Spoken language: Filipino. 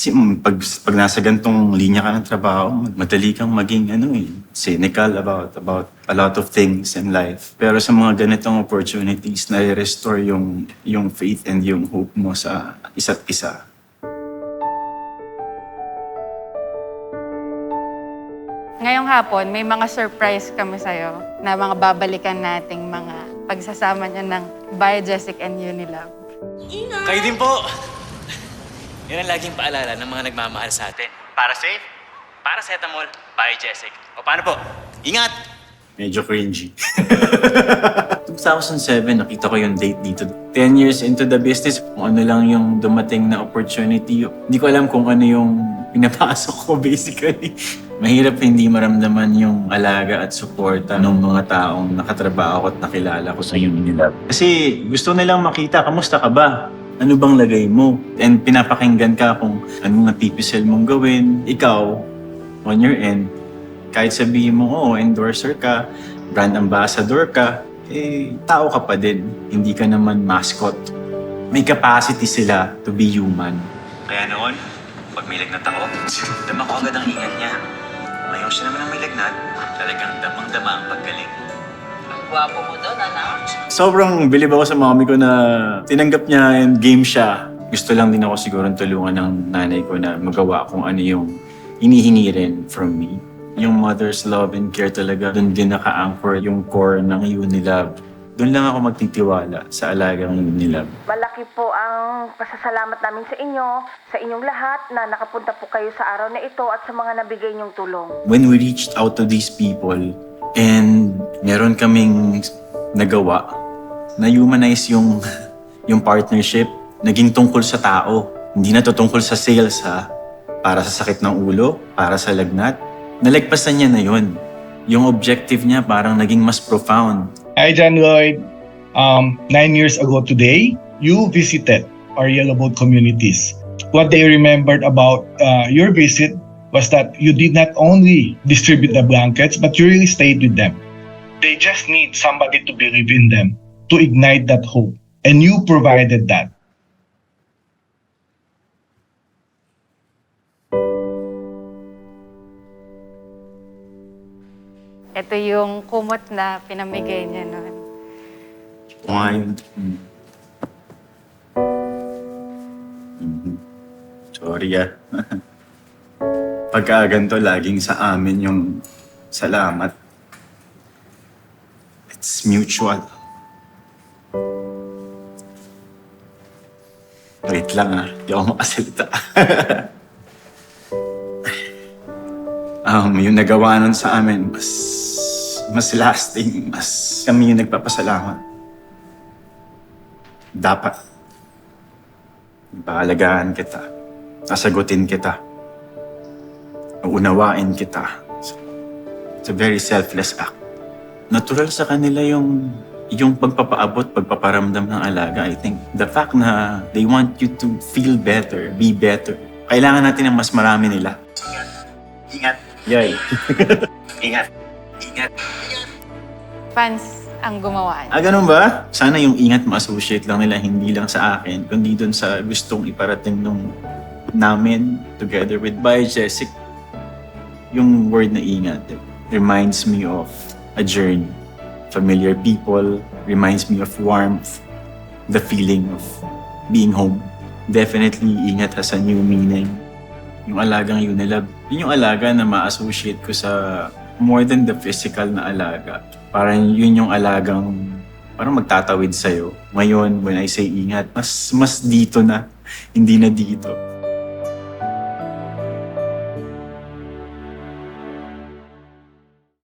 Kasi mm, pag, pag nasa gantong linya ka ng trabaho, madali kang maging ano eh, cynical about, about a lot of things in life. Pero sa mga ganitong opportunities, na-restore yung, yung faith and yung hope mo sa isa't isa. Ngayong hapon, may mga surprise kami sa'yo na mga babalikan nating mga pagsasama niya ng Biojessic and Unilab. Kayo din po! Yan ang laging paalala ng mga nagmamahal sa atin. Para safe, para cetamol, Biojessic. O paano po? Ingat! Medyo cringy. 2007, nakita ko yung date dito. 10 years into the business, kung ano lang yung dumating na opportunity. Hindi ko alam kung ano yung pinapasok ko basically. Mahirap hindi maramdaman yung alaga at suporta ng mga taong nakatrabaho ko at nakilala ko sa nila. Kasi gusto nilang makita, kamusta ka ba? Ano bang lagay mo? And pinapakinggan ka kung anong napipisel mong gawin. Ikaw, on your end, kahit sabihin mo, oh, endorser ka, brand ambassador ka, eh, tao ka pa din. Hindi ka naman mascot. May capacity sila to be human. Kaya noon, pag may lagnat ako, dama ko agad ang ingat niya. Ngayon siya naman ang may lagnat, talagang damang-dama ang paggaling. Gwapo mo doon, anak. Sobrang bilib ako sa mami ko na tinanggap niya and game siya. Gusto lang din ako siguro tulungan ng nanay ko na magawa kung ano yung hinihingi rin from me. Yung mother's love and care talaga, doon din naka-anchor yung core ng Unilab. Doon lang ako magtitiwala sa alagang Unilab. Malaki po ang pasasalamat namin sa inyo, sa inyong lahat na nakapunta po kayo sa araw na ito at sa mga nabigay niyong tulong. when we reached out to these people and meron kaming nagawa na humanize yung yung partnership naging tungkol sa tao hindi na to tungkol sa sales ha para sa sakit ng ulo para sa lagnat nalagpasan niya na yun yung objective niya parang naging mas profound Hi, John Lloyd. Um, nine years ago today, you visited our Yellow Boat communities. What they remembered about uh, your visit was that you did not only distribute the blankets, but you really stayed with them. They just need somebody to believe in them, to ignite that hope. And you provided that. Ito yung kumot na pinamigay niya noon. Wine. Mm. Mhm. Sorry ah. Pagka ganito, laging sa amin yung salamat. It's mutual. Wait lang ah, di ako makasalita. um, yung nagawa nun sa amin, mas, mas lasting, mas kami yung nagpapasalamat. Dapat. Paalagaan kita. Sasagutin kita. Uunawain kita. It's a very selfless act. Natural sa kanila yung yung pagpapaabot, pagpaparamdam ng alaga. I think the fact na they want you to feel better, be better. Kailangan natin ng mas marami nila. Ingat. Ingat. Yay. Ingat. Ingat. Fans ang gumawa. Ah, ganun ba? Sana yung ingat ma-associate lang nila, hindi lang sa akin, kundi dun sa gustong iparating nung namin together with Biojessic. Yung word na ingat reminds me of a journey. Familiar people, reminds me of warmth, the feeling of being home. Definitely, ingat has a new meaning. Yung alagang Unilab, yun yung alaga na ma-associate ko sa more than the physical na alaga. Parang yun yung alagang parang magtatawid sa'yo. Ngayon, when I say ingat, mas, mas dito na, hindi na dito.